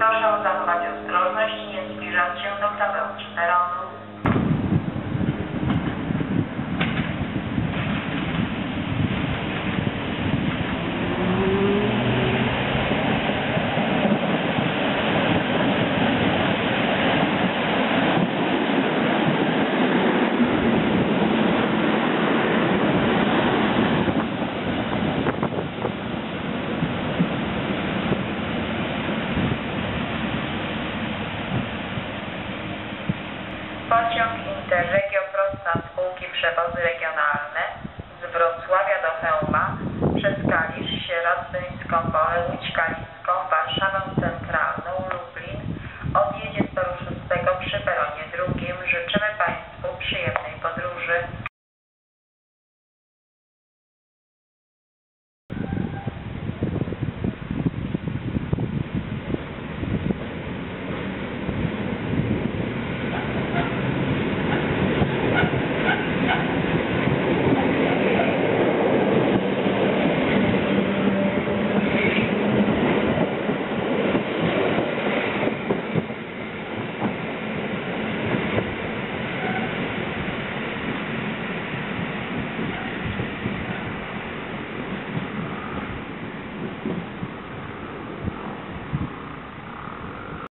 Proszę zachować ostrożność i nie zbliżać się do krawędzi. Pociąg Interregio Prosta Spółki Przewozy Regionalne z Wrocławia do Chełma przez Kalisz, Sieradzyńską Bolę, Łódź Kalińską, Warszawę Centralną.